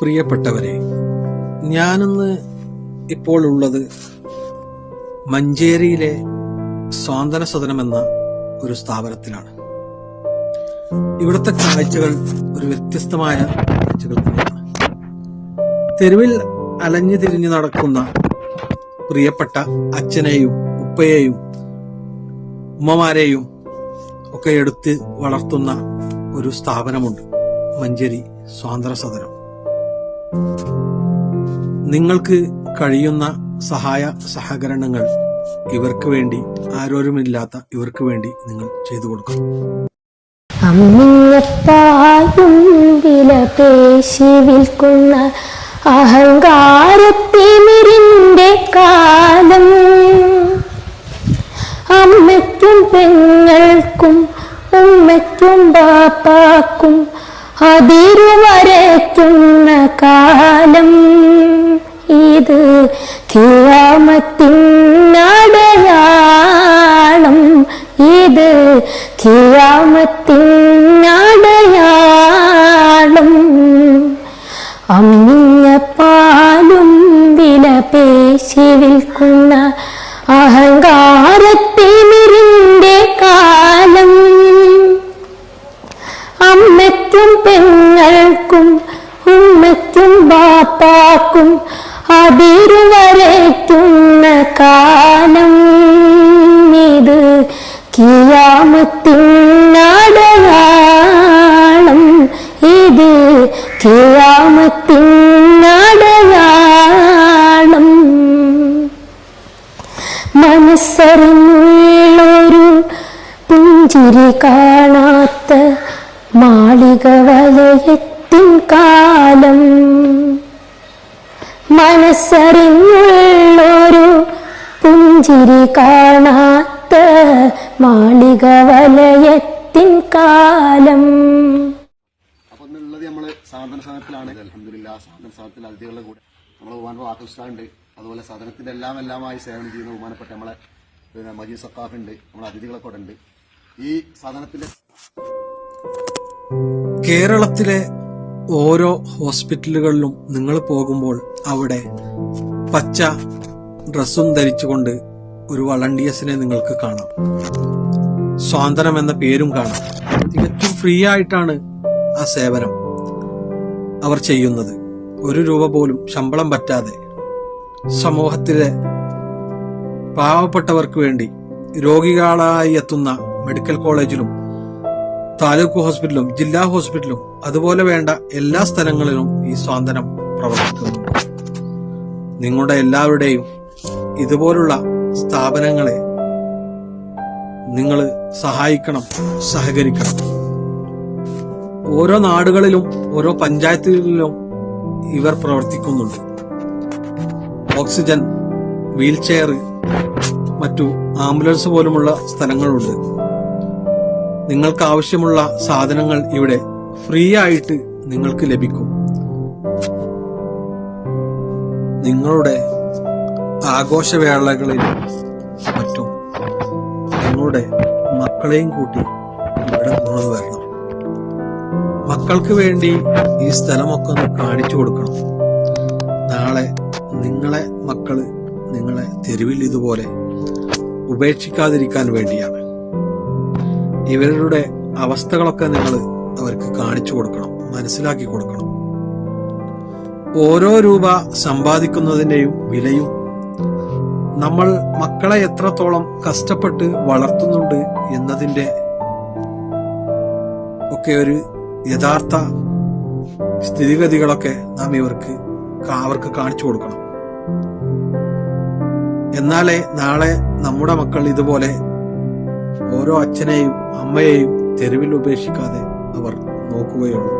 പ്രിയപ്പെട്ടവരെ ഞാനിന്ന് ഇപ്പോൾ ഉള്ളത് മഞ്ചേരിയിലെ സ്വാന്തന സദനം എന്ന ഒരു സ്ഥാപനത്തിലാണ്. ഇവിടുത്തെ കാഴ്ചകൾ ഒരു വ്യത്യസ്തമായ കാഴ്ചകൾ തന്നെയാണ്. തെരുവിൽ അലഞ്ഞു തിരിഞ്ഞു നടക്കുന്ന പ്രിയപ്പെട്ട അച്ഛനെയും ഉപ്പയെയും ഉമ്മമാരെയും ഒക്കെ എടുത്ത് വളർത്തുന്ന ഒരു സ്ഥാപനമുണ്ട് മഞ്ചേരി സ്വാതന്ത്ര്യ സദനം. നിങ്ങൾക്ക് കഴിയുന്ന സഹായ സഹകരണങ്ങൾ ഇവർക്ക് വേണ്ടി ആരോരുമില്ലാത്ത ഇവർക്ക് വേണ്ടി നിങ്ങൾ ചെയ്തു കൊടുക്കണം. അമ്മിഞ്ഞപ്പായും വില പേശി വിൽക്കുന്ന അഹങ്കാരത്തിമിരിന്റെ കാലം. അമ്മയ്ക്കും പെങ്ങൾക്കും ഉമ്മയ്ക്കും ബാപ്പാക്കും അതിരുവരയ്ക്കുന്ന കാലം ഇത് കിയാമത്തിനടയാളം ഇത് കിയാമത്തിനടയാളം അമ്മിഞ്ഞ പാലും വില പേശി ബാപ്പാക്കും അതിരുവരെത്തുന്ന കാലം ഇത് കിയാമത്തിനടയാളം ഇത് കിയാമത്തിനടയാളം മനസ്സറിഞ്ഞുള്ളൊരു പുഞ്ചിരി കാണാത്ത മാളിക വലയത്തിൻ കാലം മനസ്സറിഞ്ഞുള്ളൊരു പുഞ്ചിരി കാണാത്ത മാളിക വലയത്തിൻ കാലം നമ്മൾ സാധന സാധനത്തിലാണ്. അലഹമില്ല സാധന സാധനത്തിൽ അതിഥികളുടെ കൂടെ നമ്മളെ ബഹുമാനപ്പെട്ട ആർട്ടിസ്റ്റാണ്ട് അതുപോലെ സാധനത്തിന്റെ എല്ലാം എല്ലാമായി സേവനം ചെയ്യുന്ന ബഹുമാനപ്പെട്ട നമ്മളെ പിന്നെ മജീദ് സക്കാഫ് ഉണ്ട്. നമ്മളെ അതിഥികളൊക്കെ ഉണ്ട്. ഈ സാധനത്തിന്റെ കേരളത്തിലെ ഓരോ ഹോസ്പിറ്റലുകളിലും നിങ്ങൾ പോകുമ്പോൾ അവിടെ പച്ച ഡ്രസ്സും ധരിച്ചുകൊണ്ട് ഒരു വളണ്ടിയേഴ്സിനെ നിങ്ങൾക്ക് കാണാം. സ്വാതന്ത്ര്യം എന്ന പേരും കാണാം. തികച്ചും ഫ്രീ ആയിട്ടാണ് ആ സേവനം അവർ ചെയ്യുന്നത്. ഒരു രൂപ പോലും ശമ്പളം പറ്റാതെ സമൂഹത്തിലെ പാവപ്പെട്ടവർക്ക് വേണ്ടി രോഗികളായി എത്തുന്ന മെഡിക്കൽ കോളേജിലും താലൂക്ക് ഹോസ്പിറ്റലും ജില്ലാ ഹോസ്പിറ്റലും അതുപോലെ വേണ്ട എല്ലാ സ്ഥലങ്ങളിലും ഈ സ്വാതന്ത്ര്യം പ്രവർത്തിക്കുന്നു. നിങ്ങളുടെ എല്ലാവരുടെയും ഇതുപോലുള്ള സ്ഥാപനങ്ങളെ നിങ്ങൾ സഹായിക്കണം സഹകരിക്കണം. ഓരോ നാടുകളിലും ഓരോ പഞ്ചായത്തുകളിലും ഇവർ പ്രവർത്തിക്കുന്നുണ്ട്. ഓക്സിജൻ വീൽചെയർ മറ്റു ആംബുലൻസ് പോലുമുള്ള സ്ഥലങ്ങളുണ്ട്. നിങ്ങൾക്ക് ആവശ്യമുള്ള സാധനങ്ങൾ ഇവിടെ ഫ്രീ ആയിട്ട് നിങ്ങൾക്ക് ലഭിക്കും. നിങ്ങളുടെ ആഘോഷവേളകളിൽ മറ്റും നിങ്ങളുടെ മക്കളെയും കൂട്ടി ഇവിടെ കൊണ്ടു വരണം. മക്കൾക്ക് വേണ്ടി ഈ സ്ഥലമൊക്കെ ഒന്ന് കാണിച്ചു കൊടുക്കണം. നാളെ നിങ്ങളെ മക്കൾ നിങ്ങളെ തെരുവിൽ ഇതുപോലെ ഉപേക്ഷിക്കാതിരിക്കാൻ വേണ്ടിയാണ്. ഇവരുടെ അവസ്ഥകളൊക്കെ നിങ്ങൾ അവർക്ക് കാണിച്ചു കൊടുക്കണം മനസ്സിലാക്കി കൊടുക്കണം. ഓരോ രൂപ സമ്പാദിക്കുന്നതിന്റെയും വിലയും നമ്മൾ മക്കളെ എത്രത്തോളം കഷ്ടപ്പെട്ട് വളർത്തുന്നുണ്ട് എന്നതിന്റെ ഒക്കെ ഒരു യഥാർത്ഥ സ്ഥിതിഗതികളൊക്കെ നാം ഇവർക്ക് അവർക്ക് കാണിച്ചു കൊടുക്കണം. എന്നാലേ നാളെ നമ്മുടെ മക്കൾ ഇതുപോലെ ഓരോ അച്ഛനെയും അമ്മയെയും തെരുവിൽ ഉപേക്ഷിക്കാതെ അവർ നോക്കുകയുള്ളൂ.